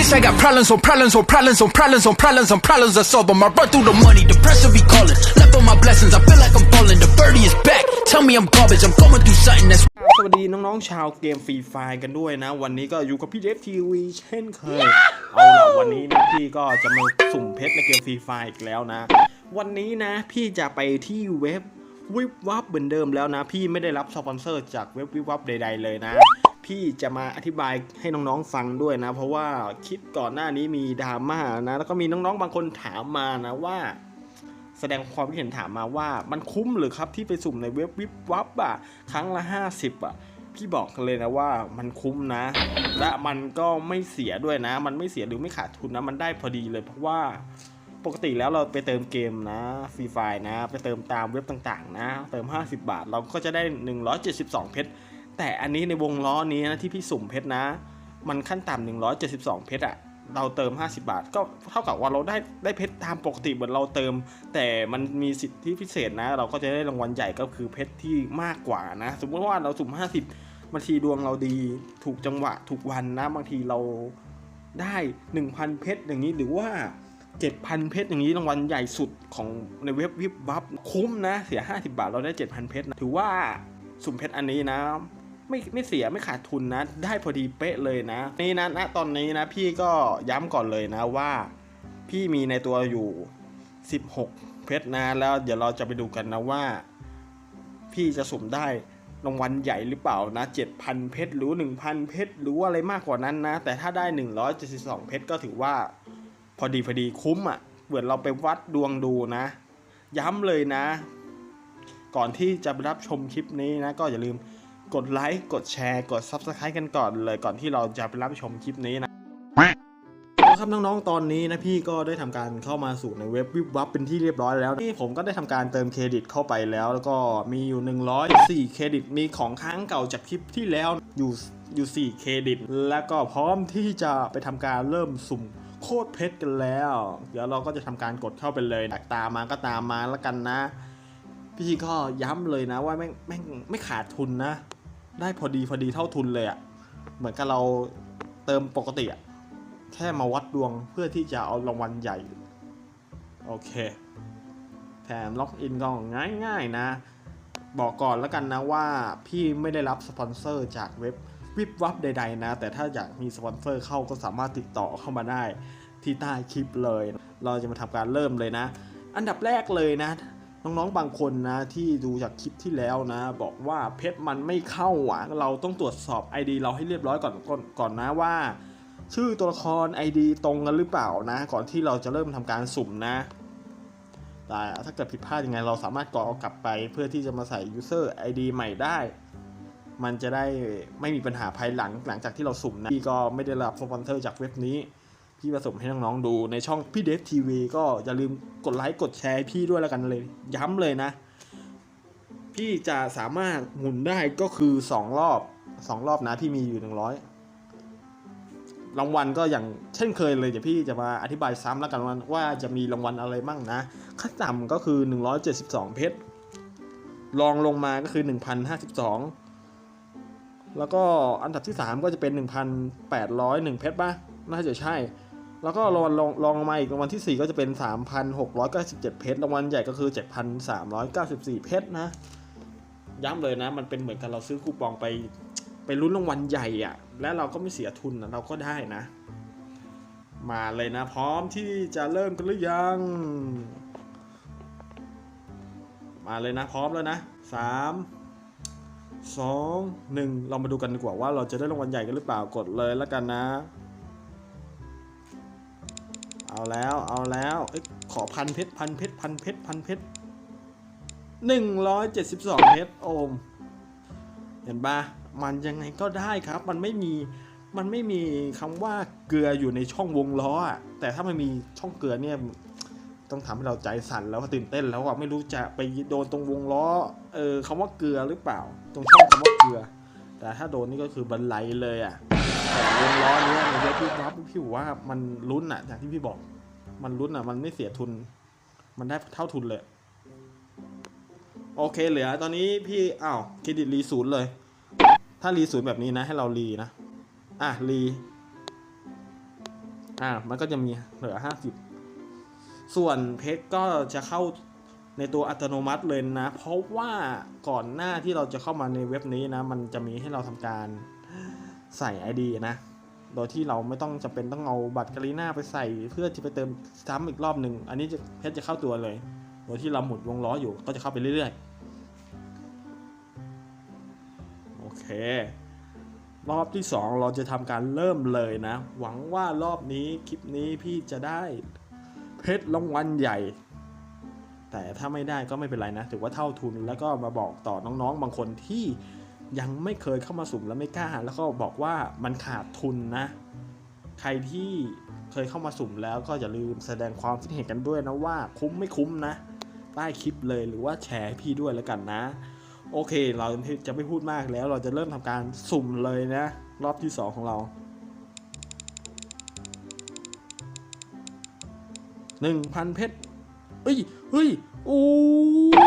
Bitch, I got problems on problems on problems on problems on problems on problems I solve them. I run through the money, the pressure be calling. Left on my blessings, I feel like I'm falling. The birdie is back. Tell me I'm garbage, I'm going through something that's สวัสดีน้องๆชาวเกมฟรีไฟกันด้วยนะ วันนี้ก็อยู่กับพี่เดฟทีวีเช่นเคย เอาล่ะวันนี้นะพี่ก็จะมาสุ่มเพชรในเกมฟรีไฟอีกแล้วนะ วันนี้นะพี่จะไปที่เว็บวิบวับเหมือนเดิมแล้วนะ พี่ไม่ได้รับสปอนเซอร์จากเว็บวิบวับใด ๆ เลยนะ พี่จะมาอธิบายให้น้องๆฟังด้วยนะ เพราะว่าคลิปก่อนหน้านี้มีดราม่านะ แล้วก็มีน้องๆบางคนถามมานะว่า แสดงความคิดเห็นถามมาว่า มันคุ้มหรือครับที่ไปสุ่มในเว็บวิบวับอะครั้งละ 50 อะพี่บอกเลยนะว่ามันคุ้มนะ และมันก็ไม่เสียด้วยนะ มันไม่เสียหรือไม่ขาดทุนนะ มันได้พอดีเลยเพราะว่าปกติแล้วเราไปเติมเกมนะฟรีไฟนะ ไปเติมตามเว็บต่างๆ นะ เติม 50 บาท เราก็จะได้ 172 เพชร แต่อันนี้ในวงล้อนี้นะที่พี่สุ่มเพชรนะ มันขั้นต่ำ172 เพชรอะเราเติม 50 บาท ก็เท่ากับว่าเราได้ได้เพชรตามปกติเหมือนเราเติม แต่มันมีสิทธิพิเศษนะ เราก็จะได้รางวัลใหญ่ก็คือเพชรที่มากกว่านะ สมมติว่าเราสุ่ม 50บางทีดวงเราดีถูกจังหวะถูกวันนะบางทีเราได้ 1,000 เพชรอย่างนี้หรือว่า 7,000 เพชรอย่างนี้รางวัลใหญ่สุดของในเว็บวิบวับคุ้มนะ เสีย 50 บาทเราได้ 7,000 เพชรนะถือว่าสุ่มเพชรอันนี้นะ ไม่ไม่เสียไม่ขาดทุนนะ ได้พอดีเป๊ะเลยนะ นี่นะณตอนนี้นะพี่ก็ย้ำก่อนเลยนะว่า พี่มีในตัวอยู่ 16 เพชรนะ แล้วเดี๋ยวเราจะไปดูกันนะว่า พี่จะสุ่มได้รางวัลใหญ่หรือเปล่านะ 7,000 เพชรหรือ 1,000 เพชรหรืออะไรมากกว่านั้นนะ แต่ถ้าได้ 172 เพชรก็ถือว่า พอดีพอดีคุ้มอะ่ะเหมือนเราไปวัดดวงดูนะ ย้ำเลยนะ ก่อนที่จะไปรับชมคลิปนี้นะ ก็อย่าลืม กดไลค์กดแชร์กด Subscribe กันก่อนเลยก่อนที่เราจะไปรับชมคลิปนี้นะครับน้องๆตอนนี้นะพี่ก็ได้ทำการเข้ามาสู่ในเว็บวิบวับเป็นที่เรียบร้อยแล้วนี่ผมก็ได้ทำการเติมเครดิตเข้าไปแล้ว แล้วก็มีอยู่ 104 เครดิตมีของค้างเก่าจากคลิปที่แล้วอยู่อยู่4เครดิต แล้วก็พร้อมที่จะไปทำการเริ่มสุ่มโคตรเพชรกันแล้ว เดี๋ยวเราก็จะทำการกดเข้าไปเลยอยากตามมาก็ตามมาแล้วกันนะ พี่ก็ย้ำเลยนะว่าแม่งแม่งไม่ขาดทุนนะ ได้พอดีพอดีเท่าทุนเลยอะ่ะ เหมือนกับเราเติมปกติอะ่ะ แค่มาวัดดวงเพื่อที่จะเอารางวัลใหญ่ โอเค แถมล็อกอินก็ง่ายๆนะ บอกก่อนแล้วกันนะว่าพี่ไม่ได้รับสปอนเซอร์จากเว็บวิบวับใด ๆ นะ แต่ถ้าอยากมีสปอนเซอร์เข้าก็สามารถติดต่อเข้ามาได้ที่ใต้คลิปเลย เราจะมาทำการเริ่มเลยนะ อันดับแรกเลยนะ น้องๆบางคนนะที่ดูจากคลิปที่แล้วนะ บอกว่าเพชรมันไม่เข้าอะเราต้องตรวจสอบ ID เราให้เรียบร้อยก่อนก่อนก่อนนะว่า ชื่อตัวละคร ID ตรงกันหรือเปล่านะ ก่อนที่เราจะเริ่มทำการสุ่มนะแต่ถ้าเกิดผิดพลาดยังไงเราสามารถกรอกกลับไปเพื่อที่จะมาใส่ user ID ใหม่ได้ มันจะได้ไม่มีปัญหาภายหลังหลังจากที่เราสุ่มนะพี่ก็ไม่ได้รับสปอนเซอร์จากเว็บนี้ พี่ผสมให้น้องๆดูในช่องพี่เดฟทีวีก็อย่าลืมกดไลค์กดแชร์พี่ด้วยแล้วกันเลย ย้ำเลยนะ พี่จะสามารถหมุนได้ก็คือ2รอบ2รอบนะพี่มีอยู่100รางวัลก็อย่างเช่นเคยเลยเดี๋ยวพี่จะมาอธิบายซ้ำแล้วกันว่าว่าจะมีรางวัลอะไรมั่งนะขั้นต่ำก็คือ 172 เพชรรองลงมาก็คือ 1,052 แล้วก็อันดับที่ 3 ก็จะเป็น 1,801 เพชรป่ะ น่าจะใช่ แล้วก็รางวัลรองรองลงมาอีกรางวัลที่ 4 ก็จะเป็น 3,697 เพชรรางวัลใหญ่ก็คือ 7,394 เพชรนะ ย้ำเลยนะ มันเป็นเหมือนกับเราซื้อคูปองไปไปลุ้นรางวัลใหญ่อะและเราก็ไม่เสียทุนนะเราก็ได้นะ มาเลยนะ พร้อมที่จะเริ่มกันหรือยัง มาเลยนะ พร้อมแล้วนะสามสองหนึ่งเรามาดูกันดีกว่าว่าเราจะได้รางวัลใหญ่กันหรือเปล่ากดเลยแล้วกันนะ เอาแล้วเอาแล้วอขอพันเพชรพันเพชรพันเพชรพันเพชรหนึ่งร้อยเจ็ดสิบสองเพชรโอม เห็นปะมันยังไงก็ได้ครับ มันไม่มีมันไม่มีคำว่าเกลืออยู่ในช่องวงล้ออะแต่ถ้ามันมีช่องเกลือเนี่ยต้องทำให้เราใจสั่นแล้วก็ตื่นเต้นแล้วอะไม่รู้จะไปโดนตรงวงล้อเออคำว่าเกลือหรือเปล่า ตรงช่องคำว่าเกลือ แต่ถ้าโดนนี่ก็คือบันไลเลยอะแต่วง ล้อเนี้ยในเว็บพี่รับพี่ว่ามันลุ้นอะอย่างที่พี่บอก มันลุ้นอะมันไม่เสียทุน มันได้เท่าทุนเลย โอเคเหลือ ตอนนี้พี่อ้าวเครดิตรีศูนย์เลย ถ้ารีศูนย์แบบนี้นะ ให้เรารีนะ อะรีอ่ามันก็จะมีเหลือห้าสิบส่วนเพชรก็จะเข้าในตัวอัตโนมัติเลยนะ เพราะว่าก่อนหน้าที่เราจะเข้ามาในเว็บนี้นะ มันจะมีให้เราทำการใส่ ID นะ โดยที่เราไม่ต้องจำเป็นต้องเอาบัตรกาลีนาไปใส่ เพื่อจะไปเติมซ้ำอีกรอบหนึ่งอันนี้จะเพชรจะเข้าตัวเลย โดยที่เราหมุนวงล้ออยู่ก็จะเข้าไปเรื่อยๆ โอเค รอบที่ 2 เราจะทำการเริ่มเลยนะ หวังว่ารอบนี้คลิปนี้พี่จะได้เพชรรางวัลใหญ่ แต่ถ้าไม่ได้ก็ไม่เป็นไรนะ ถือว่าเท่าทุนแล้วก็มาบอกต่อน้องๆ บางคนที่ ยังไม่เคยเข้ามาสุ่มแล้วไม่กล้า แล้วก็บอกว่ามันขาดทุนนะ ใครที่เคยเข้ามาสุ่มแล้วก็อย่าลืมแสดงความคิดเห็นกันด้วยนะว่าคุ้มไม่คุ้มนะ ใต้คลิปเลยหรือว่าแชร์ให้พี่ด้วยแล้วกันนะ โอเค เราจะไม่พูดมากแล้วเราจะเริ่มทำการสุ่มเลยนะ รอบที่ 2 ของเรา1,000เพชร เฮ้ยเฮ้ยโอ้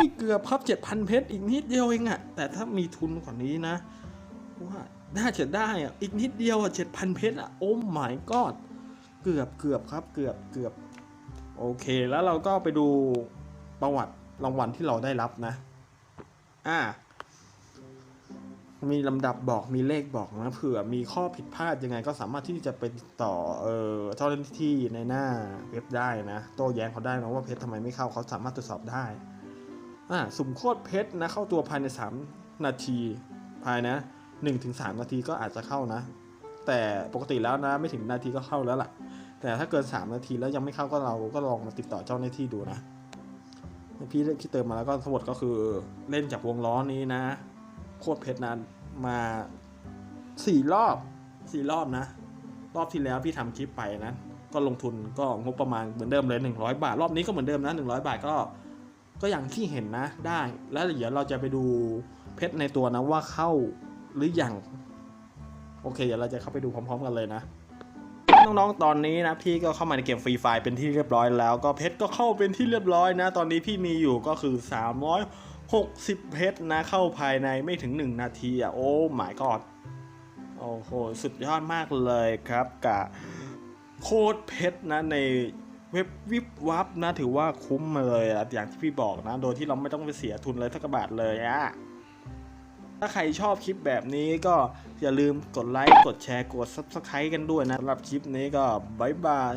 ยเกือบพับ7,000เพชรอีกนิดเดียวเองอะแต่ถ้ามีทุนกว่านี้นะว่าน่าจะได้อะอีกนิดเดียวอะ7,000เพชรอะโอ้ my god เกือบเกือบครับเกือบเกือบโอเค แล้วเราก็ไปดูประวัติรางวัลที่เราได้รับนะ อ่า มีลำดับบอกมีเลขบอกนะเผื่อมีข้อผิดพลาดยังไงก็สามารถที่จะไปติดต่อเอ่อเจ้าหน้าที่ในหน้าเว็บได้นะโต้แย้งเขาได้นะว่าเพชรทำไมไม่เข้าเขาสามารถตรวจสอบได้อ่าสุ่มโคตรเพชรนะเข้าตัวภายใน 3 นาทีภายนะ1-3 นาทีก็อาจจะเข้านะ แต่ปกติแล้วนะไม่ถึงนาทีก็เข้าแล้วล่ะ แต่ถ้าเกิน 3 นาทีแล้วยังไม่เข้าก็เราก็ลองมาติดต่อเจ้าหน้าที่ดูนะพี่พี่เติมมาแล้วก็ทั้งหมดก็คือเล่นจากวงล้อนี้นะ โคตรเพชรนั้นมาสี่รอบสี่รอบนะ รอบที่แล้วพี่ทำคลิปไปนะ ก็ลงทุนก็งบประมาณเหมือนเดิมเลย 100 บาท รอบนี้ก็เหมือนเดิมนะ100 บาทก็ก็อย่างที่เห็นนะได้ แล้วเดี๋ยวเราจะไปดูเพชรในตัวนะว่าเข้าหรือยังโอเค เดี๋ยวเราจะเข้าไปดูพร้อม ๆ กันเลยนะน้องๆ ตอนนี้นะพี่ก็เข้ามาในเกมฟรีไฟเป็นที่เรียบร้อยแล้ว ก็เพชรก็เข้าเป็นที่เรียบร้อยนะ ตอนนี้พี่มีอยู่ก็คือ 60 เพชรนะเข้าภายในไม่ถึง 1 นาทีอะโอ้หมายกอดโอ้โห สุดยอดมากเลยครับกับโคตรเพชรนะในเว็บวิบวับนะถือว่าคุ้มมาเลยอะอย่างที่พี่บอกนะ โดยที่เราไม่ต้องไปเสียทุนเลยทักบาทเลยอะถ้าใครชอบคลิปแบบนี้ก็อย่าลืมกดไลค์ กดแชร์ กด Subscribe กันด้วยนะสำหรับคลิปนี้ก็บายบาย